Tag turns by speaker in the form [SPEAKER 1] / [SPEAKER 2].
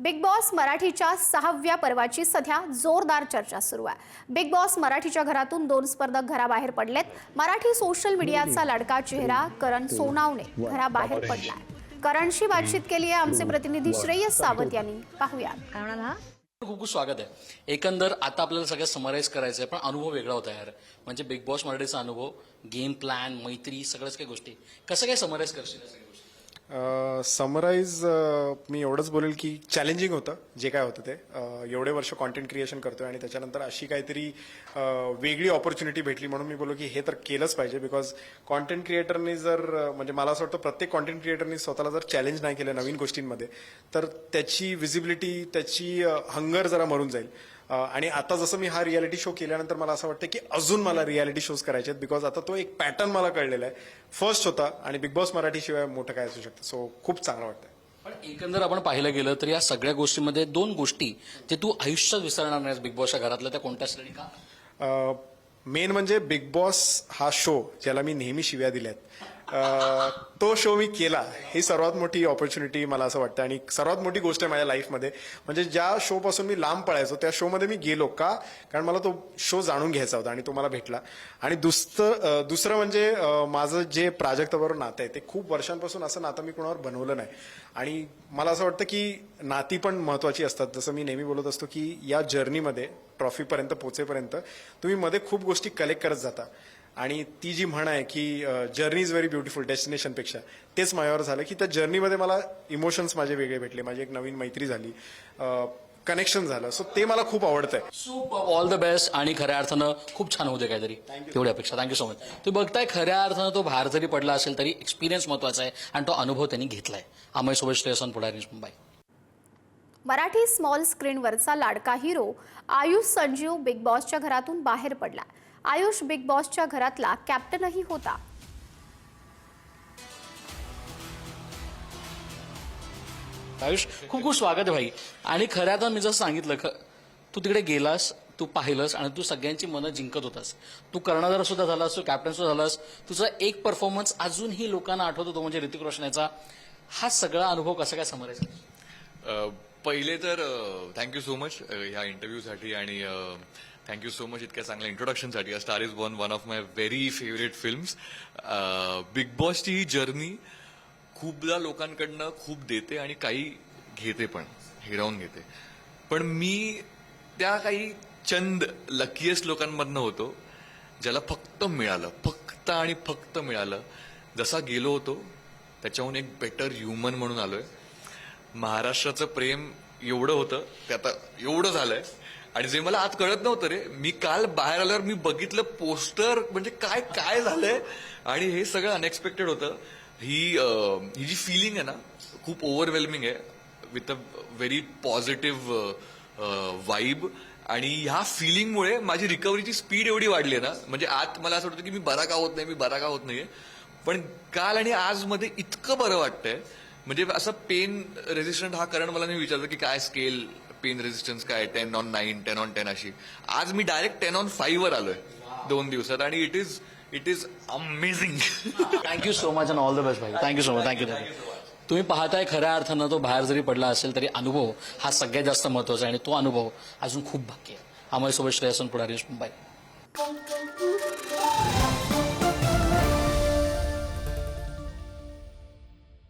[SPEAKER 1] Big boss मराठीच्या सहाव्या पर्वाची सध्या जोरदार चर्चा सुरू आहे. बिग बॉस मराठीच्या घरातून दोन स्पर्धक घराबाहेर पडलेत. मराठी सोशल मीडियाचा लाडका चेहरा करण सोनावणे घराबाहेर पडलाय. करणशी बातचीत केली आहे आमचे प्रतिनिधी श्रेयस सावंत यांनी. पाहूया
[SPEAKER 2] हा?
[SPEAKER 3] खूप खूप स्वागत आहे. एकंदर आता आपल्याला सगळं समराईज करायचं आहे पण अनुभव वेगळा होता यार. म्हणजे बिग बॉस मराठीचा अनुभव गेम प्लॅन मैत्री सगळ्याच काही गोष्टी. कसं काय समराईज करशील? सगळ्या
[SPEAKER 4] समराईज मी एवढंच बोलेल की चॅलेंजिंग होतं जे काय होतं ते. एवढे वर्ष कॉन्टेंट क्रिएशन करतोय आणि त्याच्यानंतर अशी काहीतरी वेगळी ऑपॉर्च्युनिटी भेटली म्हणून मी बोललो की हे तर केलंच पाहिजे बिकॉज कॉन्टेंट क्रिएटरनी जर म्हणजे मला असं वाटतं प्रत्येक कॉन्टेंट क्रिएटरनी स्वतःला जर चॅलेंज नाही केलं नवीन गोष्टींमध्ये तर त्याची विजिबिलिटी त्याची हंगर जरा मरून जाईल. आणि आता जसं मी हा रियालिटी शो केल्यानंतर मला असं वाटतं की अजून मला रियालिटी शोज करायचे आहेत बिकॉज आता तो एक पॅटर्न मला कळलेला आहे. फर्स्ट होता आणि बिग बॉस मराठी शिवाय मोठं काय असू शकतं. सो खूप चांगलं वाटतं
[SPEAKER 3] पण एकंदर आपण पाहिलं गेलं तर या सगळ्या गोष्टींमध्ये दोन गोष्टी जे तू आयुष्यात विसरणार नाहीस बिग बॉसच्या घरातल्या त्या कोणत्या आणि का?
[SPEAKER 4] मेन म्हणजे बिग बॉस हा शो ज्याला मी नेहमी शिव्या दिल्यात. तो शो मी केला. ही सर्वात मोठी ऑपॉर्च्युनिटी मला असं वाटतं. आणि सर्वात मोठी गोष्ट आहे माझ्या लाईफमध्ये म्हणजे ज्या शो पासून मी लांब पळायचो त्या शोमध्ये मी गेलो का? कारण मला तो शो जाणून घ्यायचा होता आणि तो मला भेटला. आणि दुसरं दुसरं म्हणजे माझं जे प्राजक्ताबरोबर नातं आहे ते खूप वर्षांपासून असं नातं मी कोणावर बनवलं नाही. आणि मला असं वाटतं की नाती पण महत्वाची असतात. जसं मी नेहमी बोलत असतो की या जर्नीमध्ये ट्रॉफीपर्यंत पोचेपर्यंत तुम्ही मध्ये खूप गोष्टी कलेक्ट करत जाता. आणि ती जी म्हण आहे की जर्नी इज व्हेरी ब्युटिफुल डेस्टिनेशनपेक्षा तेच माझ्यावर झालं की त्या जर्नीमध्ये मला इमोशन्स माझे वेगळे भेटले. माझी एक नवीन मैत्री झाली. कनेक्शन झालं. सो ते मला खूप आवडतंय.
[SPEAKER 3] सुप ऑल द बेस्ट आणि खऱ्या अर्थानं खूप छान होते काहीतरी. तेवढी अपेक्षा. थँक्यू सो मच तुम्ही बघताय खऱ्या अर्थानं तो बाहेर जरी पडला असेल तरी एक्सपिरियन्स महत्त्वाचा आहे आणि तो अनुभव त्यांनी घेतलाय. अमय सोबत श्रेयसन पुढारी मुंबई
[SPEAKER 1] मराठी स्मॉल स्क्रीनवरचा लाडका हिरो आयुष संजीव बिग बॉसच्या घरातून बाहेर पडला. आयुष बिग बॉसच्या घरातला कॅप्टनही होता.
[SPEAKER 3] आयुष खूप खूप स्वागत आहे भाई. आणि खऱ्या अर्थानं मी जसं सांगितलं ख- तू तिकडे गेलास तू पाहिलंस आणि तू सगळ्यांची मनं जिंकत होतास. तू कर्णधार सुद्धा झालास तू कॅप्टन सुद्धा झालास. तुझा एक परफॉर्मन्स अजूनही लोकांना आठवतो तो म्हणजे ऋतिक रोशन याचा हा सगळा अनुभव कसा काय समोर
[SPEAKER 5] पहिले तर थँक्यू सो मच ह्या इंटरव्ह्यूसाठी आणि थँक्यू सो मच इतक्या चांगल्या इंट्रोडक्शनसाठी star is one one of my very favourite films big बॉसची ही जर्नी खूपदा लोकांकडनं खूप देते आणि काही घेते पण. हिरावून घेते. पण मी त्या काही चंद लकीएस्ट लोकांमधनं होतो ज्याला फक्त मिळालं फक्त आणि फक्त मिळालं. जसा गेलो होतो त्याच्याहून एक बेटर ह्युमन म्हणून आलोय. महाराष्ट्राचं प्रेम एवढं होतं ते आता एवढं झालंय. आणि जे मला आज कळत नव्हतं रे मी काल बाहेर आल्यावर मी बघितलं पोस्टर म्हणजे काय काय झालंय? आणि हे सगळं अनएक्सपेक्टेड होतं. ही अं, ही जी फिलिंग आहे ना खूप ओव्हरवेल्मिंग आहे with a very positive vibe आणि ह्या फिलिंगमुळे माझी रिकव्हरीची स्पीड एवढी वाढली आहे ना. म्हणजे आत मला असं वाटतं की मी बरा का होत नाही मी बरा का होत नाहीये. पण काल आणि आजमध्ये इतकं बरं वाटतंय. म्हणजे असं पेन रेझिस्टंट हा कारण मला नाही विचारलं की काय स्केल पेन रेझिस्टन्स काय ten on nine ten on ten अशी. आज मी डायरेक्ट टेन ऑन फाईव्ह वर आलोय दोन दिवसात आणि it is it is amazing
[SPEAKER 3] thank you so much and all the best भाई. Thank you so much thank you तुम्ही पाहताय खऱ्या अर्थानं तो बाहेर जरी पडला असेल तरी अनुभव हा सगळ्यात जास्त महत्त्वाचा आहे आणि तो अनुभव अजून खूप बाकी आहे. आम्हाला सोबत श्रेयसन पुढारी मुंबई